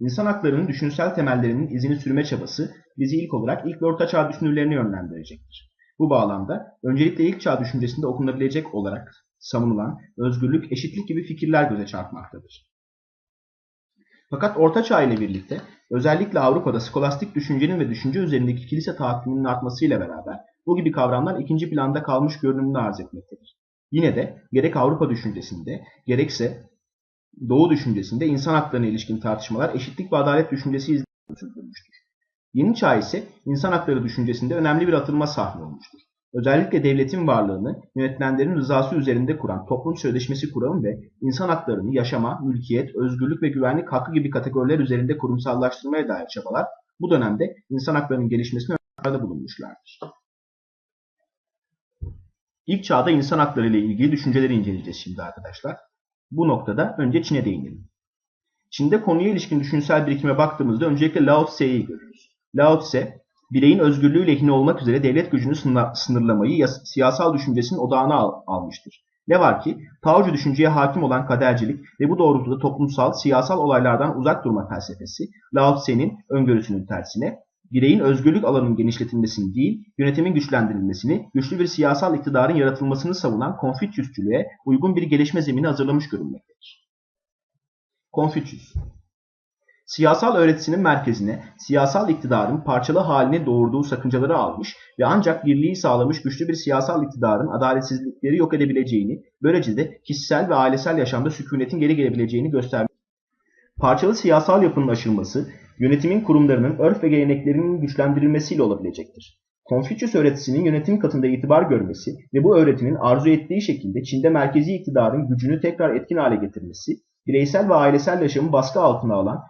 İnsan haklarının düşünsel temellerinin izini sürme çabası bizi ilk olarak ilk ve orta çağ düşünürlerini yönlendirecektir. Bu bağlamda öncelikle ilk çağ düşüncesinde okunabilecek olarak savunulan özgürlük, eşitlik gibi fikirler göze çarpmaktadır. Fakat Orta Çağ ile birlikte özellikle Avrupa'da skolastik düşüncenin ve düşünce üzerindeki kilise tahakkümünün artmasıyla beraber bu gibi kavramlar ikinci planda kalmış görünümünü arz etmektedir. Yine de gerek Avrupa düşüncesinde gerekse Doğu düşüncesinde insan haklarına ilişkin tartışmalar eşitlik ve adalet düşüncesi izlenimini sürdürmüştür. Yeni çağ ise insan hakları düşüncesinde önemli bir atılma sahne olmuştur. Özellikle devletin varlığını yönetmenlerin rızası üzerinde kuran toplum sözleşmesi kuramı ve insan haklarını yaşama, mülkiyet, özgürlük ve güvenlik hakkı gibi kategoriler üzerinde kurumsallaştırmaya dair çabalar bu dönemde insan haklarının gelişmesine önemli bulunmuşlardır. İlk çağda insan hakları ile ilgili düşünceleri inceleyeceğiz şimdi arkadaşlar. Bu noktada önce Çin'e değinelim. Çin'de konuya ilişkin düşünsel birikime baktığımızda öncelikle Lao Tse'yi görürüz. Lao Tse, bireyin özgürlüğü lehine olmak üzere devlet gücünü sınırlamayı siyasal düşüncesinin odağına al almıştır. Ne var ki Taocu düşünceye hakim olan kadercilik ve bu doğrultuda toplumsal, siyasal olaylardan uzak durma felsefesi Lao Tse'nin öngörüsünün tersine bireyin özgürlük alanının genişletilmesini değil, yönetimin güçlendirilmesini, güçlü bir siyasal iktidarın yaratılmasını savunan Konfüçyüsçülüğe uygun bir gelişme zemini hazırlamış görünmektedir. Konfüçyüs Siyasal öğretisinin merkezine siyasal iktidarın parçalı haline doğurduğu sakıncaları almış ve ancak birliği sağlamış güçlü bir siyasal iktidarın adaletsizlikleri yok edebileceğini, böylece de kişisel ve ailesel yaşamda sükunetin geri gelebileceğini göstermiş. Parçalı siyasal yapının aşılması, yönetimin kurumlarının örf ve geleneklerinin güçlendirilmesiyle olabilecektir. Konfüçyüs öğretisinin yönetim katında itibar görmesi ve bu öğretinin arzu ettiği şekilde Çin'de merkezi iktidarın gücünü tekrar etkin hale getirmesi, bireysel ve ailesel yaşamı baskı altına alan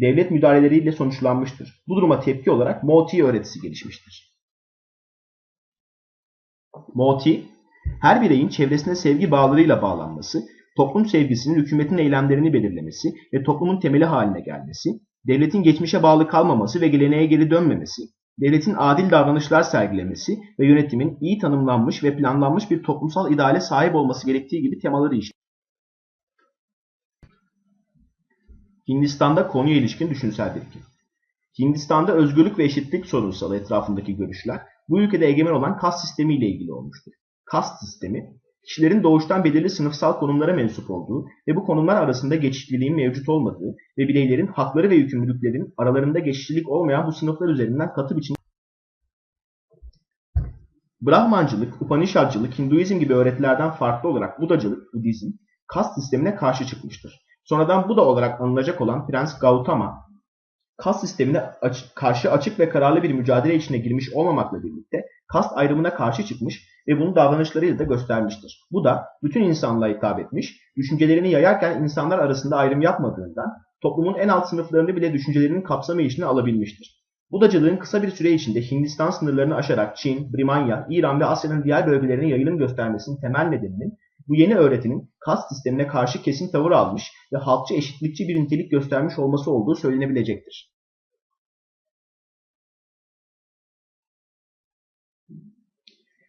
devlet müdahaleleriyle sonuçlanmıştır. Bu duruma tepki olarak Moti öğretisi gelişmiştir. Moti, her bireyin çevresine sevgi bağlarıyla bağlanması, toplum sevgisinin hükümetin eylemlerini belirlemesi ve toplumun temeli haline gelmesi, devletin geçmişe bağlı kalmaması ve geleneğe geri dönmemesi, devletin adil davranışlar sergilemesi ve yönetimin iyi tanımlanmış ve planlanmış bir toplumsal ideale sahip olması gerektiği gibi temaları işler. Hindistan'da konuya ilişkin düşünsel birikim. Hindistan'da özgürlük ve eşitlik sorunsalı etrafındaki görüşler bu ülkede egemen olan kast sistemi ile ilgili olmuştur. Kast sistemi, kişilerin doğuştan belirli sınıfsal konumlara mensup olduğu ve bu konumlar arasında geçitliliğin mevcut olmadığı ve bireylerin hakları ve yükümlülüklerin aralarında geçişlilik olmayan bu sınıflar üzerinden katı biçimde Brahmancılık, Upanishadcılık, Hinduizm gibi öğretilerden farklı olarak Budacılık, Budizm, kast sistemine karşı çıkmıştır. Sonradan Buda olarak anılacak olan Prens Gautama, kast sistemine aç karşı açık ve kararlı bir mücadele içine girmiş olmamakla birlikte kast ayrımına karşı çıkmış ve bunu davranışlarıyla da göstermiştir. Bu da bütün insanlığa hitap etmiş, düşüncelerini yayarken insanlar arasında ayrım yapmadığından toplumun en alt sınıflarını bile düşüncelerinin kapsama işine alabilmiştir. Budacılığın kısa bir süre içinde Hindistan sınırlarını aşarak Çin, Brimanya, İran ve Asya'nın diğer bölgelerine yayılım göstermesinin temel nedeninin bu yeni öğretinin kast sistemine karşı kesin tavır almış ve halkçı eşitlikçi bir nitelik göstermiş olması olduğu söylenebilecektir.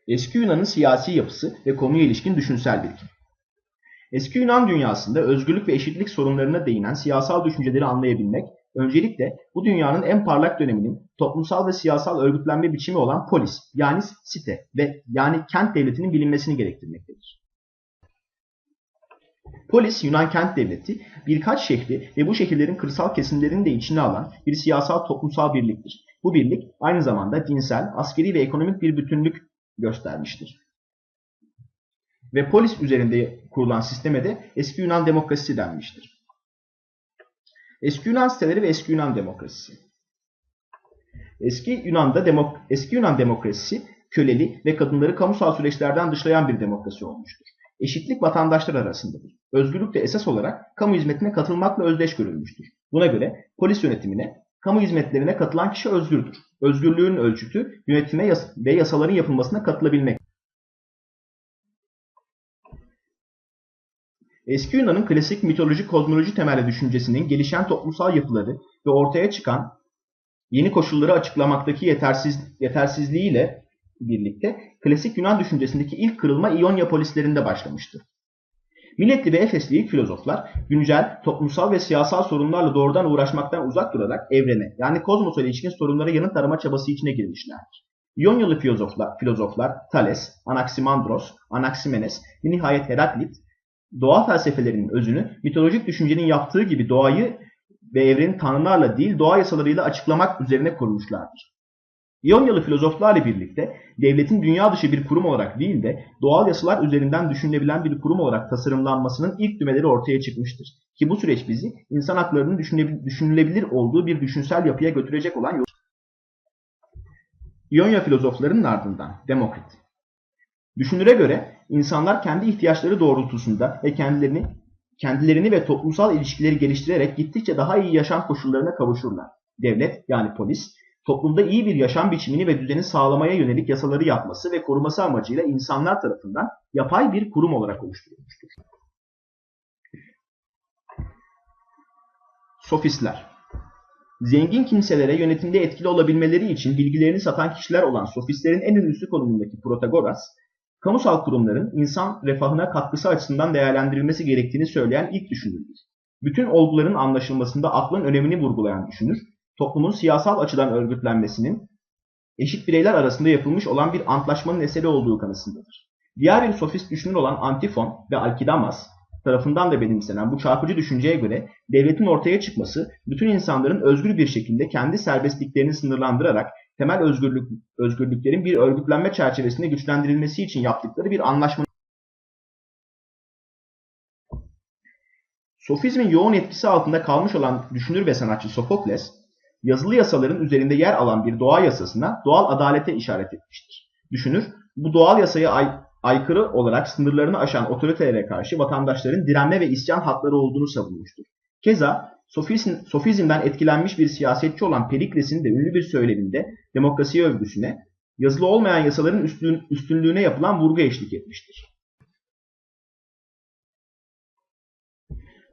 Eski Yunan'ın siyasi yapısı ve konuya ilişkin düşünsel birikim. Eski Yunan dünyasında özgürlük ve eşitlik sorunlarına değinen siyasal düşünceleri anlayabilmek, öncelikle bu dünyanın en parlak döneminin toplumsal ve siyasal örgütlenme biçimi olan polis yani site ve yani kent devletinin bilinmesini gerektirmektedir. Polis Yunan kent devleti birkaç şehri ve bu şehirlerin kırsal kesimlerini de içine alan bir siyasal toplumsal birliktir. Bu birlik aynı zamanda dinsel, askeri ve ekonomik bir bütünlük göstermiştir. Ve polis üzerinde kurulan sisteme de eski Yunan demokrasisi denmiştir. Eski Yunan siteleri ve eski Yunan demokrasisi. Eski Yunan'da demok eski Yunan demokrasisi köleli ve kadınları kamusal süreçlerden dışlayan bir demokrasi olmuştur. Eşitlik vatandaşlar arasındadır. Özgürlük de esas olarak kamu hizmetine katılmakla özdeş görülmüştür. Buna göre polis yönetimine, kamu hizmetlerine katılan kişi özgürdür. Özgürlüğün ölçütü yönetime ve yasaların yapılmasına katılabilmek. Eski Yunan'ın klasik mitoloji kozmoloji temelli düşüncesinin gelişen toplumsal yapıları ve ortaya çıkan yeni koşulları açıklamaktaki yetersiz, yetersizliğiyle birlikte klasik Yunan düşüncesindeki ilk kırılma İonya polislerinde başlamıştır. Milletli ve Efesli filozoflar güncel, toplumsal ve siyasal sorunlarla doğrudan uğraşmaktan uzak durarak evrene yani kozmosa ilişkin sorunlara yanıt arama çabası içine girmişlerdir. İyonyalı filozoflar, filozoflar Thales, Anaximandros, Anaximenes ve nihayet Heraklit, doğa felsefelerinin özünü mitolojik düşüncenin yaptığı gibi doğayı ve evreni tanrılarla değil doğa yasalarıyla açıklamak üzerine kurmuşlardır. İyonyalı filozoflarla birlikte devletin dünya dışı bir kurum olarak değil de doğal yasalar üzerinden düşünülebilen bir kurum olarak tasarımlanmasının ilk dümeleri ortaya çıkmıştır. Ki bu süreç bizi insan haklarının düşünülebilir olduğu bir düşünsel yapıya götürecek olan yol. İonya filozoflarının ardından Demokrit. Düşünüre göre insanlar kendi ihtiyaçları doğrultusunda ve kendilerini kendilerini ve toplumsal ilişkileri geliştirerek gittikçe daha iyi yaşam koşullarına kavuşurlar. Devlet yani polis toplumda iyi bir yaşam biçimini ve düzeni sağlamaya yönelik yasaları yapması ve koruması amacıyla insanlar tarafından yapay bir kurum olarak oluşturulmuştur. Sofistler Zengin kimselere yönetimde etkili olabilmeleri için bilgilerini satan kişiler olan sofistlerin en ünlüsü konumundaki Protagoras, kamusal kurumların insan refahına katkısı açısından değerlendirilmesi gerektiğini söyleyen ilk düşünürdür. Bütün olguların anlaşılmasında aklın önemini vurgulayan düşünür, toplumun siyasal açıdan örgütlenmesinin eşit bireyler arasında yapılmış olan bir antlaşmanın eseri olduğu kanısındadır. Diğer bir sofist düşünür olan Antifon ve Alkidamas tarafından da benimsenen bu çarpıcı düşünceye göre devletin ortaya çıkması bütün insanların özgür bir şekilde kendi serbestliklerini sınırlandırarak temel özgürlük, özgürlüklerin bir örgütlenme çerçevesinde güçlendirilmesi için yaptıkları bir anlaşma. Sofizmin yoğun etkisi altında kalmış olan düşünür ve sanatçı Sofokles, yazılı yasaların üzerinde yer alan bir doğa yasasına doğal adalete işaret etmiştir. Düşünür, bu doğal yasaya ay aykırı olarak sınırlarını aşan otoritelere karşı vatandaşların direnme ve isyan hakları olduğunu savunmuştur. Keza sofizm, sofizmden etkilenmiş bir siyasetçi olan Perikles'in de ünlü bir söyleminde demokrasi övgüsüne yazılı olmayan yasaların üstün, üstünlüğüne yapılan vurgu eşlik etmiştir.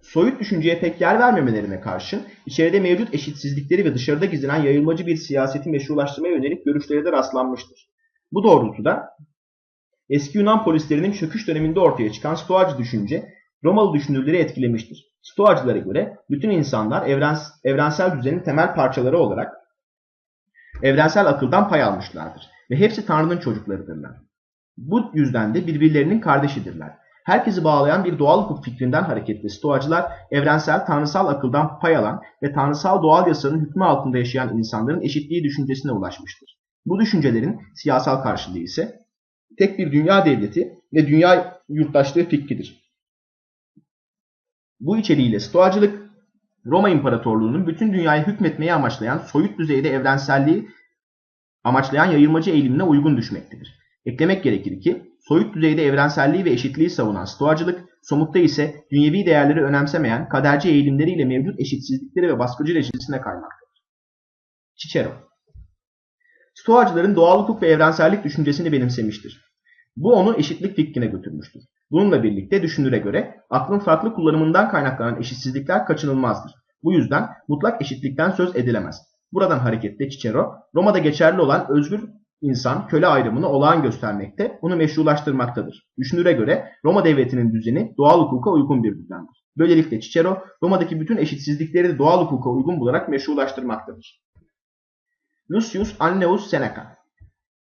Soyut düşünceye pek yer vermemelerine karşın içeride mevcut eşitsizlikleri ve dışarıda gizlenen yayılmacı bir siyaseti meşrulaştırmaya yönelik görüşlere de rastlanmıştır. Bu doğrultuda eski Yunan polislerinin çöküş döneminde ortaya çıkan Stoacı düşünce Romalı düşünürleri etkilemiştir. Stoacılara göre bütün insanlar evrensel düzenin temel parçaları olarak evrensel akıldan pay almışlardır ve hepsi Tanrı'nın çocuklarıdırlar. Bu yüzden de birbirlerinin kardeşidirler. Herkesi bağlayan bir doğal hukuk fikrinden hareketle Stoacılar evrensel tanrısal akıldan pay alan ve tanrısal doğal yasanın hükmü altında yaşayan insanların eşitliği düşüncesine ulaşmıştır. Bu düşüncelerin siyasal karşılığı ise tek bir dünya devleti ve dünya yurttaşlığı fikridir. Bu içeriğiyle Stoacılık Roma İmparatorluğu'nun bütün dünyayı hükmetmeyi amaçlayan soyut düzeyde evrenselliği amaçlayan yayılmacı eğilimine uygun düşmektedir. Eklemek gerekir ki soyut düzeyde evrenselliği ve eşitliği savunan Stoacılık, somutta ise dünyevi değerleri önemsemeyen kaderci eğilimleriyle mevcut eşitsizlikleri ve baskıcı rejimsine kaymaktadır. Cicero Stoacıların doğal hukuk ve evrensellik düşüncesini benimsemiştir. Bu onu eşitlik fikrine götürmüştür. Bununla birlikte düşünüre göre aklın farklı kullanımından kaynaklanan eşitsizlikler kaçınılmazdır. Bu yüzden mutlak eşitlikten söz edilemez. Buradan hareketle Cicero, Roma'da geçerli olan özgür insan köle ayrımını olağan göstermekte, bunu meşrulaştırmaktadır. Düşünüre göre Roma devletinin düzeni doğal hukuka uygun bir düzendir. Böylelikle Cicero, Roma'daki bütün eşitsizlikleri de doğal hukuka uygun bularak meşrulaştırmaktadır. Lucius Anneus Seneca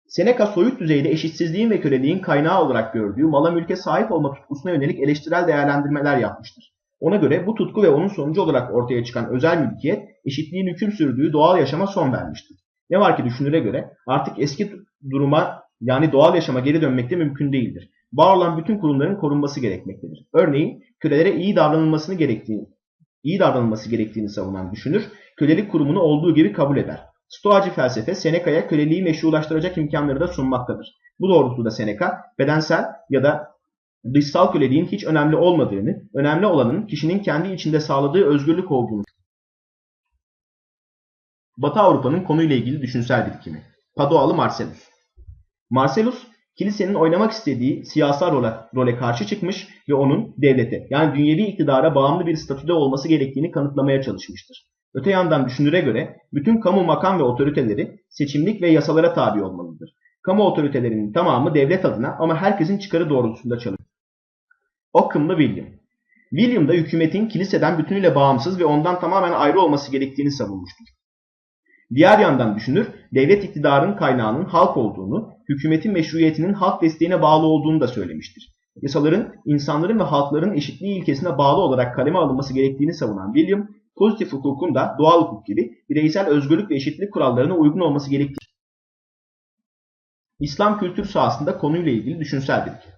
Seneca soyut düzeyde eşitsizliğin ve köleliğin kaynağı olarak gördüğü mala mülke sahip olma tutkusuna yönelik eleştirel değerlendirmeler yapmıştır. Ona göre bu tutku ve onun sonucu olarak ortaya çıkan özel mülkiyet eşitliğin hüküm sürdüğü doğal yaşama son vermiştir. Ne var ki düşünüre göre artık eski duruma yani doğal yaşama geri dönmek de mümkün değildir. Var olan bütün kurumların korunması gerekmektedir. Örneğin kölelere iyi davranılmasını gerektiğini, iyi davranılması gerektiğini savunan düşünür, kölelik kurumunu olduğu gibi kabul eder. Stoacı felsefe Seneca'ya köleliği meşrulaştıracak imkanları da sunmaktadır. Bu doğrultuda Seneca bedensel ya da dışsal köleliğin hiç önemli olmadığını, önemli olanın kişinin kendi içinde sağladığı özgürlük olduğunu Batı Avrupa'nın konuyla ilgili düşünsel birikimi. Padoalı Marcellus. Marcellus, kilisenin oynamak istediği siyasal role, role karşı çıkmış ve onun devlete yani dünyevi iktidara bağımlı bir statüde olması gerektiğini kanıtlamaya çalışmıştır. Öte yandan düşünüre göre bütün kamu makam ve otoriteleri seçimlik ve yasalara tabi olmalıdır. Kamu otoritelerinin tamamı devlet adına ama herkesin çıkarı doğrultusunda çalışır. Occam'lı William. William da hükümetin kiliseden bütünüyle bağımsız ve ondan tamamen ayrı olması gerektiğini savunmuştur. Diğer yandan düşünür, devlet iktidarının kaynağının halk olduğunu, hükümetin meşruiyetinin halk desteğine bağlı olduğunu da söylemiştir. Yasaların insanların ve halkların eşitliği ilkesine bağlı olarak kaleme alınması gerektiğini savunan William, pozitif hukukun da doğal hukuk gibi bireysel özgürlük ve eşitlik kurallarına uygun olması gerektiğini İslam kültür sahasında konuyla ilgili düşünsel birikim.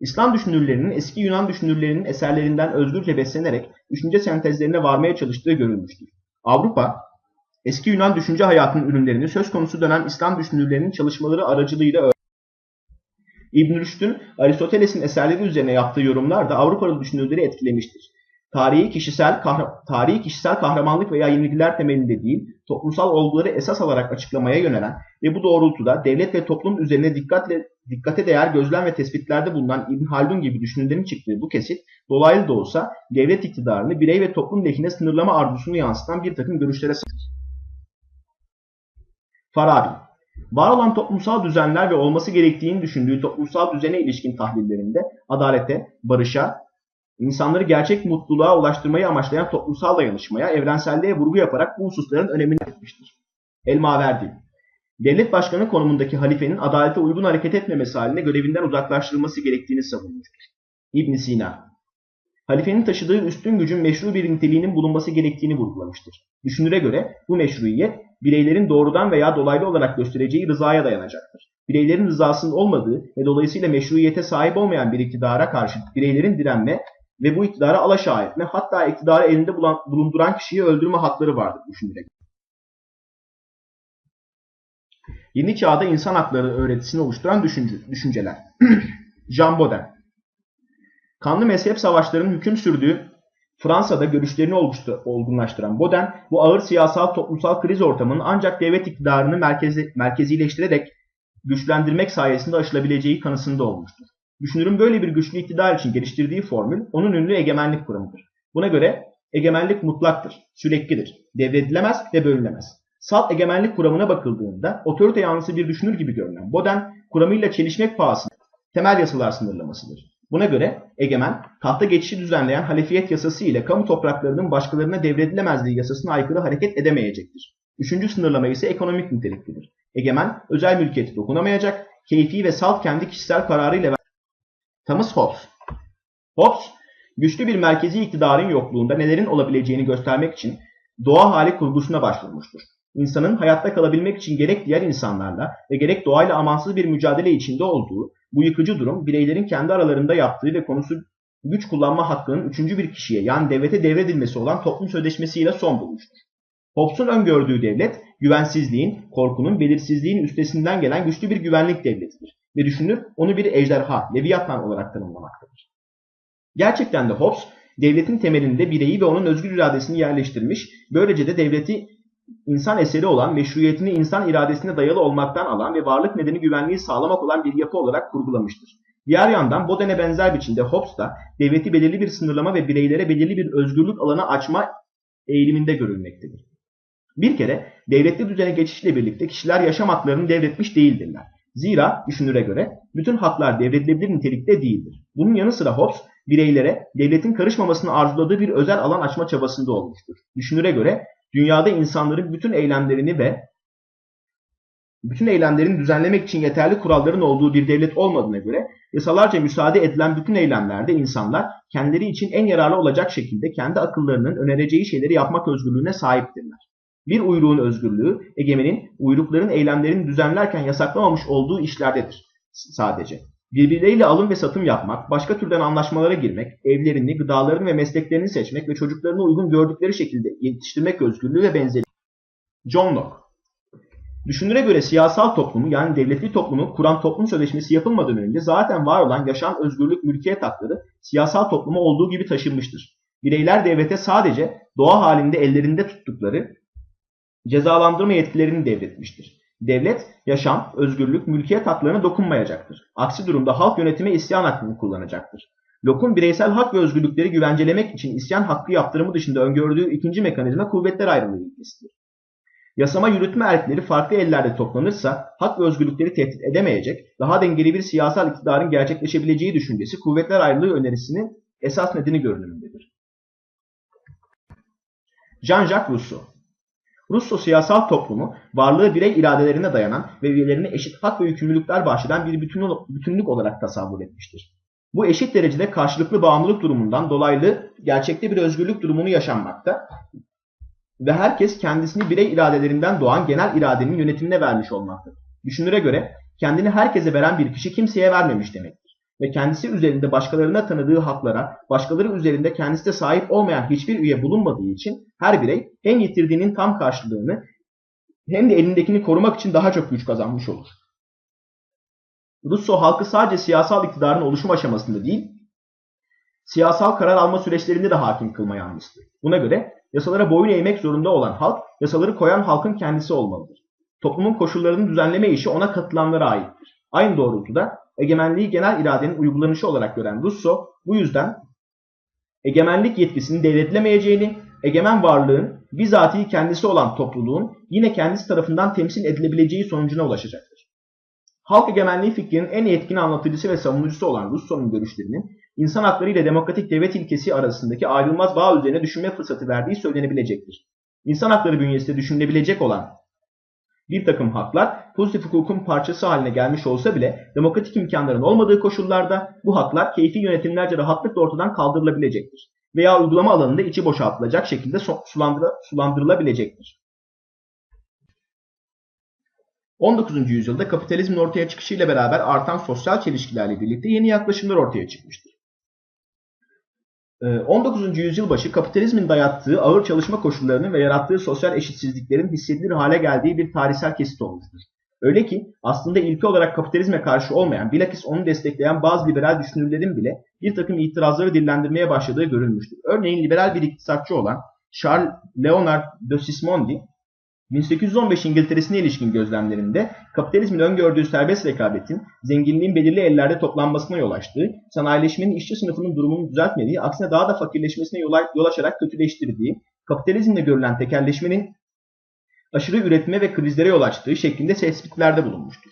İslam düşünürlerinin eski Yunan düşünürlerinin eserlerinden özgürce beslenerek düşünce sentezlerine varmaya çalıştığı görülmüştür. Avrupa, eski Yunan düşünce hayatının ürünlerini söz konusu dönem İslam düşünürlerinin çalışmaları aracılığıyla öğrendi. İbn Rüşd'ün Aristoteles'in eserleri üzerine yaptığı yorumlar da Avrupalı düşünürleri etkilemiştir. Tarihi kişisel, kahra tarihi kişisel kahramanlık veya yenilgiler temelinde değil, toplumsal olguları esas alarak açıklamaya yönelen ve bu doğrultuda devlet ve toplum üzerine dikkatle dikkate değer gözlem ve tespitlerde bulunan İbn Haldun gibi düşünürlerin çıktığı bu kesit, dolaylı da olsa devlet iktidarını birey ve toplum lehine sınırlama arzusunu yansıtan bir takım görüşlere sahip. Farabi Var olan toplumsal düzenler ve olması gerektiğini düşündüğü toplumsal düzene ilişkin tahlillerinde adalete, barışa, insanları gerçek mutluluğa ulaştırmayı amaçlayan toplumsal dayanışmaya, evrenselliğe vurgu yaparak bu hususların önemini etmiştir. Elmaverdi Devlet başkanı konumundaki halifenin adalete uygun hareket etmemesi haline görevinden uzaklaştırılması gerektiğini savunmuştur. İbn Sina Halifenin taşıdığı üstün gücün meşru bir niteliğinin bulunması gerektiğini vurgulamıştır. Düşünüre göre bu meşruiyet bireylerin doğrudan veya dolaylı olarak göstereceği rızaya dayanacaktır. Bireylerin rızasının olmadığı ve dolayısıyla meşruiyete sahip olmayan bir iktidara karşı bireylerin direnme ve bu iktidara alaşağı etme hatta iktidarı elinde bulunduran kişiyi öldürme hakları vardır düşünüre göre. Yeni çağda insan hakları öğretisini oluşturan düşünce, düşünceler. Jean Baudin Kanlı mezhep savaşlarının hüküm sürdüğü Fransa'da görüşlerini olgunlaştıran Baudin, bu ağır siyasal toplumsal kriz ortamının ancak devlet iktidarını merkezi, merkezileştirerek güçlendirmek sayesinde aşılabileceği kanısında olmuştur. Düşünürün böyle bir güçlü iktidar için geliştirdiği formül onun ünlü egemenlik kuramıdır. Buna göre egemenlik mutlaktır, süreklidir, devredilemez ve bölünemez. Salt egemenlik kuramına bakıldığında otorite yanlısı bir düşünür gibi görünen Baudin, kuramıyla çelişmek pahasına temel yasalar sınırlamasıdır. Buna göre egemen, tahta geçişi düzenleyen halefiyet yasası ile kamu topraklarının başkalarına devredilemezliği yasasına aykırı hareket edemeyecektir. Üçüncü sınırlama ise ekonomik niteliklidir. Egemen, özel mülkiyeti dokunamayacak, keyfi ve salt kendi kişisel kararıyla Thomas Hobbes Hobbes, güçlü bir merkezi iktidarın yokluğunda nelerin olabileceğini göstermek için doğa hali kurgusuna başvurmuştur. İnsanın hayatta kalabilmek için gerek diğer insanlarla ve gerek doğayla amansız bir mücadele içinde olduğu bu yıkıcı durum bireylerin kendi aralarında yaptığı ve konusu güç kullanma hakkının üçüncü bir kişiye yani devlete devredilmesi olan toplum sözleşmesiyle son bulmuştur. Hobbes'un öngördüğü devlet güvensizliğin, korkunun, belirsizliğin üstesinden gelen güçlü bir güvenlik devletidir ve düşünür onu bir ejderha, Leviathan olarak tanımlamaktadır. Gerçekten de Hobbes devletin temelinde bireyi ve onun özgür iradesini yerleştirmiş, böylece de devleti insan eseri olan, meşruiyetini insan iradesine dayalı olmaktan alan ve varlık nedeni güvenliği sağlamak olan bir yapı olarak kurgulamıştır. Diğer yandan Boden'e benzer biçimde Hobbes da devleti belirli bir sınırlama ve bireylere belirli bir özgürlük alanı açma eğiliminde görülmektedir. Bir kere devletli düzene geçişle birlikte kişiler yaşam haklarını devretmiş değildirler. Zira düşünüre göre bütün haklar devredilebilir nitelikte değildir. Bunun yanı sıra Hobbes bireylere devletin karışmamasını arzuladığı bir özel alan açma çabasında olmuştur. Düşünüre göre dünyada insanların bütün eylemlerini ve bütün eylemlerini düzenlemek için yeterli kuralların olduğu bir devlet olmadığına göre yasalarca müsaade edilen bütün eylemlerde insanlar kendileri için en yararlı olacak şekilde kendi akıllarının önereceği şeyleri yapmak özgürlüğüne sahiptirler. Bir uyruğun özgürlüğü egemenin uyrukların eylemlerini düzenlerken yasaklamamış olduğu işlerdedir sadece. Birbirleriyle alım ve satım yapmak, başka türden anlaşmalara girmek, evlerini, gıdalarını ve mesleklerini seçmek ve çocuklarını uygun gördükleri şekilde yetiştirmek özgürlüğü ve benzeri. John Locke Düşünüre göre siyasal toplumu yani devletli toplumu kuran toplum sözleşmesi yapılmadan önce zaten var olan yaşam, özgürlük, mülkiyet hakları siyasal topluma olduğu gibi taşınmıştır. Bireyler devlete sadece doğa halinde ellerinde tuttukları cezalandırma yetkilerini devretmiştir. Devlet, yaşam, özgürlük, mülkiyet haklarına dokunmayacaktır. Aksi durumda halk yönetime isyan hakkını kullanacaktır. Locke'un bireysel hak ve özgürlükleri güvencelemek için isyan hakkı yaptırımı dışında öngördüğü ikinci mekanizma kuvvetler ayrılığı ilkesidir. Yasama yürütme erkleri farklı ellerde toplanırsa hak ve özgürlükleri tehdit edemeyecek, daha dengeli bir siyasal iktidarın gerçekleşebileceği düşüncesi kuvvetler ayrılığı önerisinin esas nedeni görünümündedir. Jean-Jacques Rousseau Rousseau siyasal toplumu varlığı birey iradelerine dayanan ve üyelerine eşit hak ve yükümlülükler bahşeden bir bütünlük olarak tasavvur etmiştir. Bu eşit derecede karşılıklı bağımlılık durumundan dolaylı gerçekte bir özgürlük durumunu yaşanmakta ve herkes kendisini birey iradelerinden doğan genel iradenin yönetimine vermiş olmaktadır. Düşünüre göre kendini herkese veren bir kişi kimseye vermemiş demektir. Ve kendisi üzerinde başkalarına tanıdığı haklara, başkaları üzerinde kendisi de sahip olmayan hiçbir üye bulunmadığı için her birey hem yitirdiğinin tam karşılığını hem de elindekini korumak için daha çok güç kazanmış olur. Rousseau halkı sadece siyasal iktidarın oluşum aşamasında değil, siyasal karar alma süreçlerinde de hakim kılmaya almıştır. Buna göre yasalara boyun eğmek zorunda olan halk, yasaları koyan halkın kendisi olmalıdır. Toplumun koşullarını düzenleme işi ona katılanlara aittir. Aynı doğrultuda egemenliği genel iradenin uygulanışı olarak gören Rousseau, bu yüzden egemenlik yetkisinin devretlemeyeceğini, egemen varlığın bizatihi kendisi olan topluluğun yine kendisi tarafından temsil edilebileceği sonucuna ulaşacaktır. Halk egemenliği fikrinin en etkin anlatıcısı ve savunucusu olan Rousseau'nun görüşlerinin insan hakları ile demokratik devlet ilkesi arasındaki ayrılmaz bağ üzerine düşünme fırsatı verdiği söylenebilecektir. İnsan hakları bünyesinde düşünülebilecek olan bir takım haklar pozitif hukukun parçası haline gelmiş olsa bile demokratik imkanların olmadığı koşullarda bu haklar keyfi yönetimlerce rahatlıkla ortadan kaldırılabilecektir. Veya uygulama alanında içi boşaltılacak şekilde sulandırılabilecektir. 19. yüzyılda kapitalizmin ortaya çıkışıyla beraber artan sosyal çelişkilerle birlikte yeni yaklaşımlar ortaya çıkmıştır. 19. Ee, yüzyıl başı kapitalizmin dayattığı ağır çalışma koşullarının ve yarattığı sosyal eşitsizliklerin hissedilir hale geldiği bir tarihsel kesit olmuştur. Öyle ki aslında ilki olarak kapitalizme karşı olmayan, bilakis onu destekleyen bazı liberal düşünürlerin bile bir takım itirazları dillendirmeye başladığı görülmüştür. Örneğin liberal bir iktisatçı olan Charles Leonard de Sismondi, 1815 İngiltere'sine ilişkin gözlemlerinde kapitalizmin öngördüğü serbest rekabetin zenginliğin belirli ellerde toplanmasına yol açtığı, sanayileşmenin işçi sınıfının durumunu düzeltmediği, aksine daha da fakirleşmesine yol açarak kötüleştirdiği, kapitalizmle görülen tekelleşmenin aşırı üretime ve krizlere yol açtığı şeklinde tespitlerde bulunmuştur.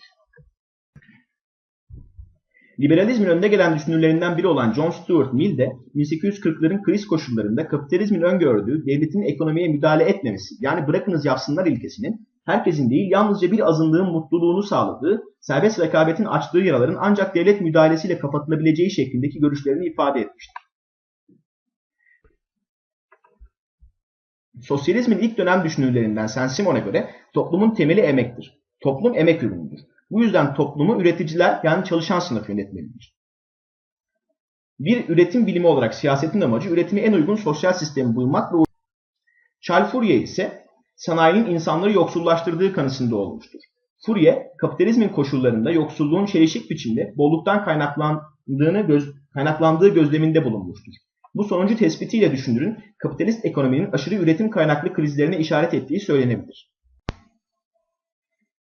Liberalizmin önde gelen düşünürlerinden biri olan John Stuart Mill de 1840'ların kriz koşullarında kapitalizmin öngördüğü devletin ekonomiye müdahale etmemesi yani bırakınız yapsınlar ilkesinin herkesin değil yalnızca bir azınlığın mutluluğunu sağladığı, serbest rekabetin açtığı yaraların ancak devlet müdahalesiyle kapatılabileceği şeklindeki görüşlerini ifade etmiştir. Sosyalizmin ilk dönem düşünürlerinden Saint-Simon'a göre toplumun temeli emektir. Toplum emek ürünüdür. Bu yüzden toplumu üreticiler yani çalışan sınıf yönetmelidir. Bir üretim bilimi olarak siyasetin amacı üretimi en uygun sosyal sistemi bulmak ve Charles Fourier ise sanayinin insanları yoksullaştırdığı kanısında olmuştur. Fourier, kapitalizmin koşullarında yoksulluğun çelişik biçimde bolluktan kaynaklandığını göz, kaynaklandığı gözleminde bulunmuştur. Bu sonucu tespitiyle düşünürün kapitalist ekonominin aşırı üretim kaynaklı krizlerine işaret ettiği söylenebilir.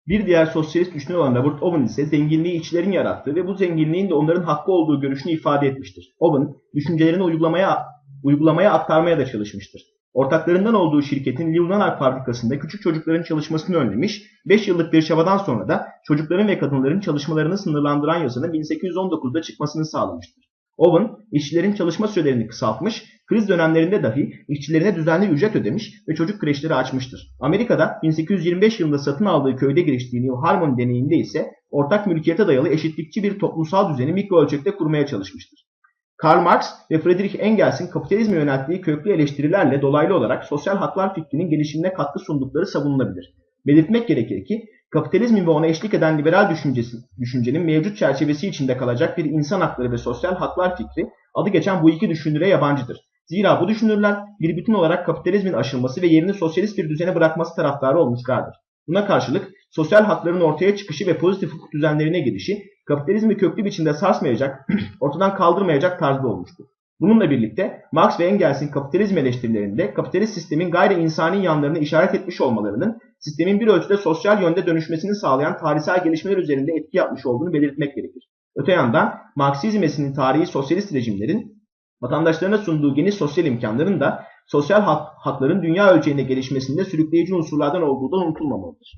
Bir diğer sosyalist düşünür olan Robert Owen ise zenginliği işçilerin yarattığı ve bu zenginliğin de onların hakkı olduğu görüşünü ifade etmiştir. Owen, düşüncelerini uygulamaya, uygulamaya aktarmaya da çalışmıştır. Ortaklarından olduğu şirketin Liunanar fabrikasında küçük çocukların çalışmasını önlemiş, 5 yıllık bir çabadan sonra da çocukların ve kadınların çalışmalarını sınırlandıran yasanın 1819'da çıkmasını sağlamıştır. Owen, işçilerin çalışma sürelerini kısaltmış, kriz dönemlerinde dahi işçilerine düzenli ücret ödemiş ve çocuk kreşleri açmıştır. Amerika'da 1825 yılında satın aldığı köyde giriştiği New Harmony deneyinde ise ortak mülkiyete dayalı eşitlikçi bir toplumsal düzeni mikro ölçekte kurmaya çalışmıştır. Karl Marx ve Friedrich Engels'in kapitalizme yönelttiği köklü eleştirilerle dolaylı olarak sosyal haklar fikrinin gelişimine katkı sundukları savunulabilir. Belirtmek gerekir ki kapitalizmin ve ona eşlik eden liberal düşüncesi, düşüncenin mevcut çerçevesi içinde kalacak bir insan hakları ve sosyal haklar fikri adı geçen bu iki düşünüre yabancıdır. Zira bu düşünürler bir bütün olarak kapitalizmin aşılması ve yerini sosyalist bir düzene bırakması taraftarı olmuşlardır. Buna karşılık sosyal hakların ortaya çıkışı ve pozitif hukuk düzenlerine gelişi kapitalizmi köklü biçimde sarsmayacak, ortadan kaldırmayacak tarzda olmuştur. Bununla birlikte Marx ve Engels'in kapitalizm eleştirilerinde kapitalist sistemin gayri insani yanlarını işaret etmiş olmalarının sistemin bir ölçüde sosyal yönde dönüşmesini sağlayan tarihsel gelişmeler üzerinde etki yapmış olduğunu belirtmek gerekir. Öte yandan Marksizm esinli tarihi sosyalist rejimlerin Vatandaşlarına sunduğu geniş sosyal imkanların da sosyal hak- hakların dünya ölçeğinde gelişmesinde sürükleyici unsurlardan olduğu da unutulmamalıdır.